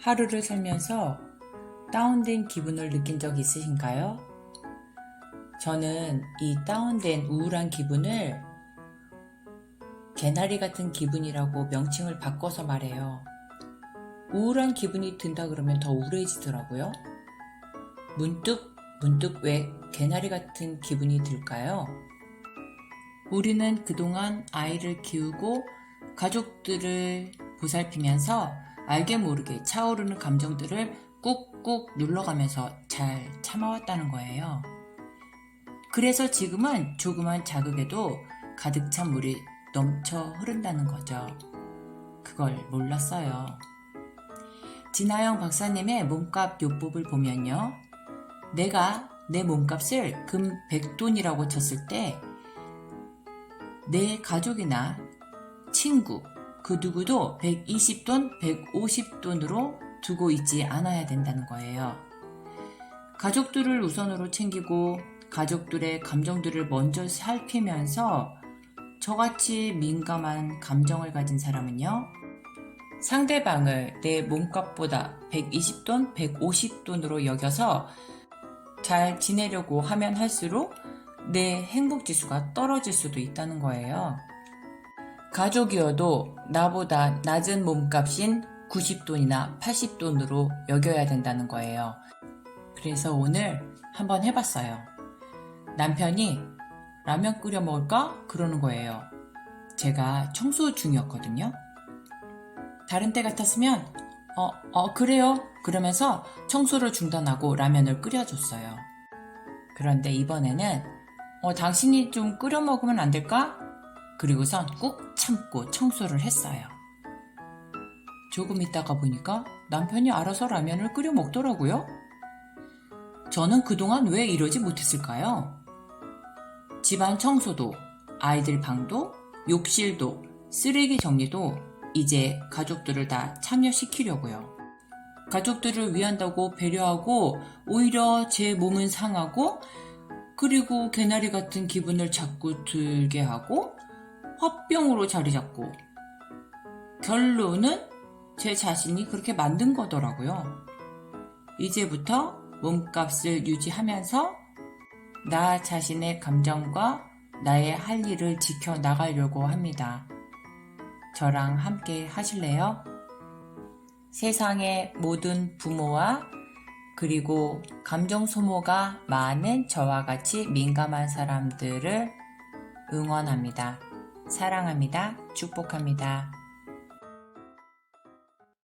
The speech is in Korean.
하루를 살면서 다운된 기분을 느낀 적 있으신가요? 저는 이 다운된 우울한 기분을 개나리 같은 기분이라고 명칭을 바꿔서 말해요. 우울한 기분이 든다 그러면 더 우울해지더라고요. 문득, 문득 왜 개나리 같은 기분이 들까요? 우리는 그동안 아이를 키우고 가족들을 보살피면서 알게 모르게 차오르는 감정들을 꾹꾹 눌러가면서 잘 참아왔다는 거예요. 그래서 지금은 조그만 자극에도 가득 찬 물이 넘쳐 흐른다는 거죠. 그걸 몰랐어요. 진아영 박사님의 몸값 요법을 보면요. 내가 내 몸값을 금 100돈이라고 쳤을 때 내 가족이나 친구, 그 누구도 120돈, 150돈으로 두고 있지 않아야 된다는 거예요. 가족들을 우선으로 챙기고 가족들의 감정들을 먼저 살피면서 저같이 민감한 감정을 가진 사람은요, 상대방을 내 몸값보다 120돈, 150돈으로 여겨서 잘 지내려고 하면 할수록 내 행복 지수가 떨어질 수도 있다는 거예요. 가족이어도 나보다 낮은 몸값인 90돈이나 80돈으로 여겨야 된다는 거예요. 그래서 오늘 한번 해봤어요. 남편이 라면 끓여 먹을까? 그러는 거예요. 제가 청소 중이었거든요. 다른 때 같았으면, 어, 어, 그래요. 그러면서 청소를 중단하고 라면을 끓여줬어요. 그런데 이번에는, 어, 당신이 좀 끓여 먹으면 안 될까? 그리고선 꾹 참고 청소를 했어요. 조금 있다가 보니까 남편이 알아서 라면을 끓여 먹더라고요. 저는 그동안 왜 이러지 못했을까요? 집안 청소도, 아이들 방도, 욕실도, 쓰레기 정리도 이제 가족들을 다 참여시키려고요. 가족들을 위한다고 배려하고 오히려 제 몸은 상하고 그리고 개나리 같은 기분을 자꾸 들게 하고 화병으로 자리 잡고 결론은 제 자신이 그렇게 만든 거더라고요. 이제부터 몸값을 유지하면서 나 자신의 감정과 나의 할 일을 지켜 나가려고 합니다. 저랑 함께 하실래요? 세상의 모든 부모와 그리고 감정 소모가 많은 저와 같이 민감한 사람들을 응원합니다. 사랑합니다. 축복합니다.